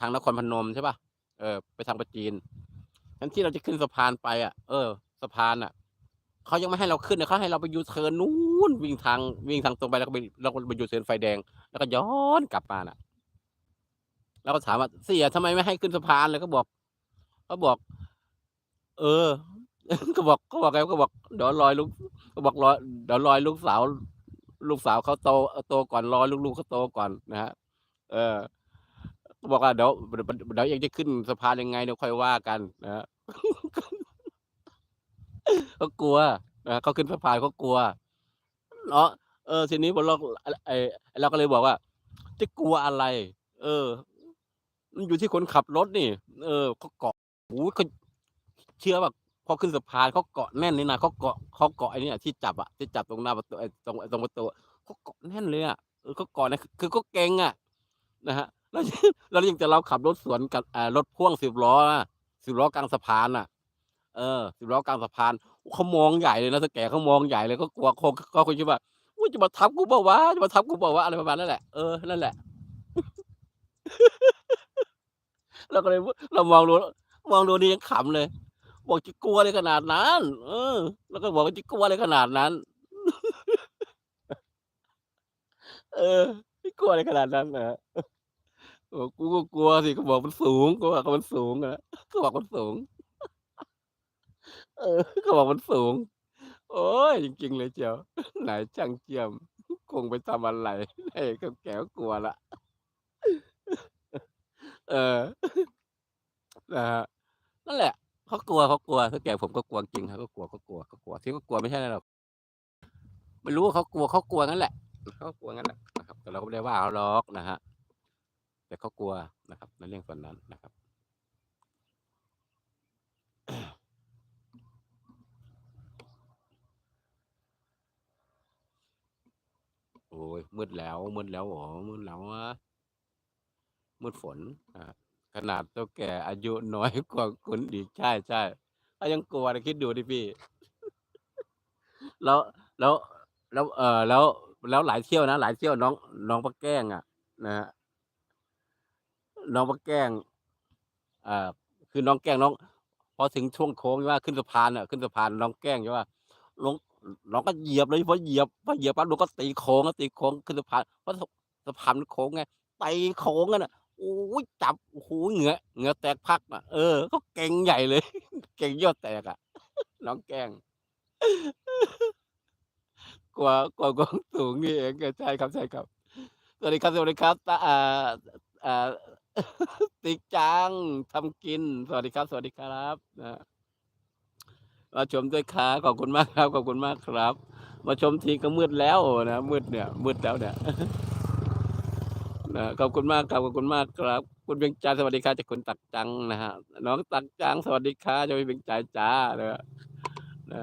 ทางนครพนมใช่ป่ะเออ ไปทางประจีนทั้นที่เราจะขึ้นสะพานไปอะ เออ สะพานอะเขายังไม่ให้เราขึ้นนะเขาให้เราไปยูเทิร์นนู้นวิ่งทางวิ่งทางตรงไปแล้วก็ไปเราก็ไปยูเทิร์นไฟแดง แล้วก็ย้อนกลับมาน่ะ แล้วก็ถามว่าเสียทำไมไม่ให้ขึ้นสะพานเลยก็บอกเขาบอก เออ ก็บอกก็บอกไงก็บอกเดี๋ยวรอยลูกก็บอกรอยเดี๋ยวรอยลูกสาว ลูกสาวเขาโตโตก่อนรอยลูกๆเขาโตก่อนนะฮะเออ บอกว่าเดี๋ยวเดี๋ยวยังจะขึ้นสะพานยังไงเดี๋ยวค่อยว่ากันนะฮะเขากลัวนะเขาขึ้นสะพานเขากลัวเนาะเออทีนี้ผมเราไอเราก็เลยบอกว่า จะกลัวอะไร เออมันอยู่ที่คนขับรถนี่ เออเขาเกาะโอ้ยเขาเชื่อแบบพอขึ้นสะพานเขาเกาะแน่นนี่นะเขาเกาะเขาเกาะไอ้นี่ที่จับอะที่จับตรงหน้าประตูตรงตรงประตูเขาเกาะแน่นเลยอะเออเขาเกาะนะคือเขาเก่งอะนะฮะ แล้วแล้วยังจะเราขับรถสวนกับรถพ่วงสิบล้ออะสิบล้อกลางสะพานอะ เออสิบล้อกลางสะพานเขามองใหญ่เลยนะสแกเขามองใหญ่เลยเขากลัวคงเขาคงคิดว่าว่าจะมาทับกูเปล่าจะมาทับกูเปล่าอะไรประมาณนั้นแหละเออนั่นแหละเราก็เลยเรามองดูมองดูนี่ยังขำเลย บอกจะกลัวเลยขนาดนั้น เออ แล้วก็บอกว่าจะกลัวเลยขนาดนั้น เออไม่กลัวเลยขนาดนั้นนะ โอ้กูก็กลัวสิก็บอกมันสูงก็บอกมันสูงอะก็บอกมันสูง เออ ก็บอกมันสูง โอ้ยจริงๆเลยเจียวไหนช่างเจียม คงไปทำอะไรไอ้ก็แกก็กลัวละเออนะฮะนั่นแหละเขากลัวเขากลัวถ้าแก่ผมก็กลัวจริงครับก็กลัวเขากลัวเขากลัวที่เขากลัวไม่ใช่หรอกไม่รู้ว่าเขากลัวเขากลัวงั้นแหละเขากลัวงั้นแหละนะครับ แต่เราก็ไม่ได้ว่าเขาหรอกนะฮะ แต่เขากลัวนะครับ ในเรื่องส่วนนั้นนะครับโอ้ยมืดแล้วมืดแล้วเหรอมืดแล้วอะมืดฝนอ่าขนาดเท่าแก่อายุน้อยกว่าคุณอีกใช่ใช่เขายังกลัวเลยคิดดูดิพี่ แล้วแล้วแล้วเออแล้วแล้วหลายเที่ยวนะหลายเที่ยวน้องน้องปะแก้งอะนะฮะ น้องปะแกล้งอ่าคือน้องแกล้งน้อง พอถึงช่วงโค้งว่าขึ้นสะพานอะขึ้นสะพานน้องแกล้งว่าน้องน้องก็เหยียบเลยพอเหยียบพอเหยียบปั๊บน้องก็ตีโค้งตีโค้งขึ้นสะพานเพราะสะพานมันโค้งไงตีโค้งกันอะโอ้ยจับโอ้โหเหงือเหงือแตกพักอะเออเขาเก่งใหญ่เลย เก่งยอดแตกอะน้องแกล้งกลัวกลัวความสูงนี่เองใช่ครับใช่ครับสวัสดีครับสวัสดีครับตาอ่าอ่า ติ๊กจังทำกิน สวัสดีครับ สวัสดีครับนะมาชมด้วยครับขอบคุณมากครับ ขอบคุณมากครับ มาชมทีก็มืดแล้วนะมืดเนี่ยมืดแล้วเนี่ยนะขอบคุณมากครับขอบคุณมากครับ คุณเบียงใจสวัสดีครับจากคุณตักจังนะฮะน้องตักจังสวัสดีครับจะไปเบียงใจจ้านะนะ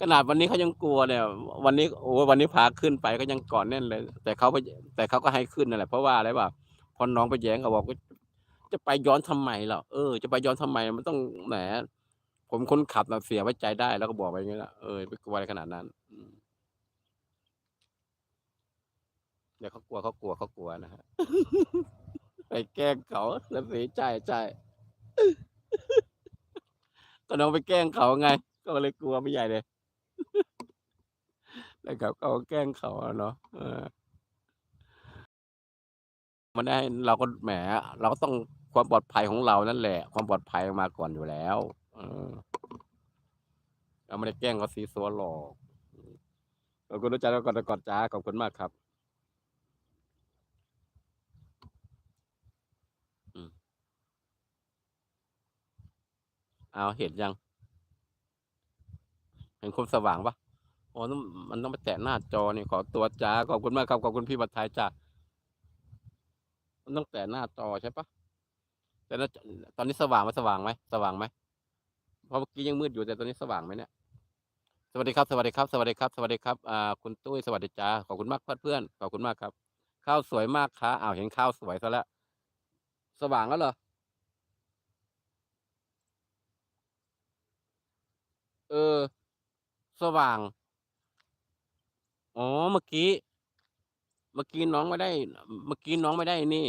ขนาดวันนี้เขายังกลัวเนี่ย วันนี้โอ้วันนี้พาขึ้นไปก็ยังก่อนแน่นเลย แต่เขาไปแต่เขาก็ให้ขึ้นนั่นแหละเพราะว่าอะไรวะ พอน้องไปแย้งเขาบอกว่าจะไปย้อนทำไมล่ะเออจะไปย้อนทำไมมันต้องแหมผมคนขับนะเสียไว้ใจได้แล้วก็บอกไปอย่างนี้ละเออไปกลัวอะไรขนาดนั้นเดี๋ยวเขากลัวเขากลัวเขากลัวนะฮะไปแกล้งเขาแล้วเสียใจใช่ก็น้องไปแกล้งเขาไง ก็เลยกลัวไม่ใหญ่เลยนะครับเขาก็แกล้งเขาเนาะเออ มันได้เราก็แหม เราก็ต้องความปลอดภัยของเรานั่นแหละ ความปลอดภัยมาก่อนอยู่แล้ว เออ เราไม่ได้แกล้งเขาซีซัวหรอกขอบคุณอาจารย์ก่อนก่อนจ้าขอบคุณมากครับอืมเอาเห็นยัง เห็นคมสว่างปะโอ้ต้อมันต้องไปแตะหน้าจอนี่ขอตัวจ้าขอบคุณมากครับขอบคุณพี่บัตรไทยจ้า มันต้งแตะหน้าจอใช่ปะแต่ตอนนี้สว่างไหมสว่างไหมสว่างไหมเพราะเมื่อกี้ยังมืดอยู่แต่ตอนนี้สว่างไหมเนี่ยสวัสดีครับ สวัสดีครับ สวัสดีครับ สวัสดีครับอ่าคุณตุ้ยสวัสดีจ้าขอบคุณมากเพื่อนขอบคุณมากครับ ข้าวสวยมากค่ะอ้าวเห็นข้าวสวยซะแล้วสว่างแล้วเหรอเออ สว่าง อ๋อ เมื่อกี้ เมื่อกี้น้องไม่ได้ เมื่อกี้น้องไม่ได้นี่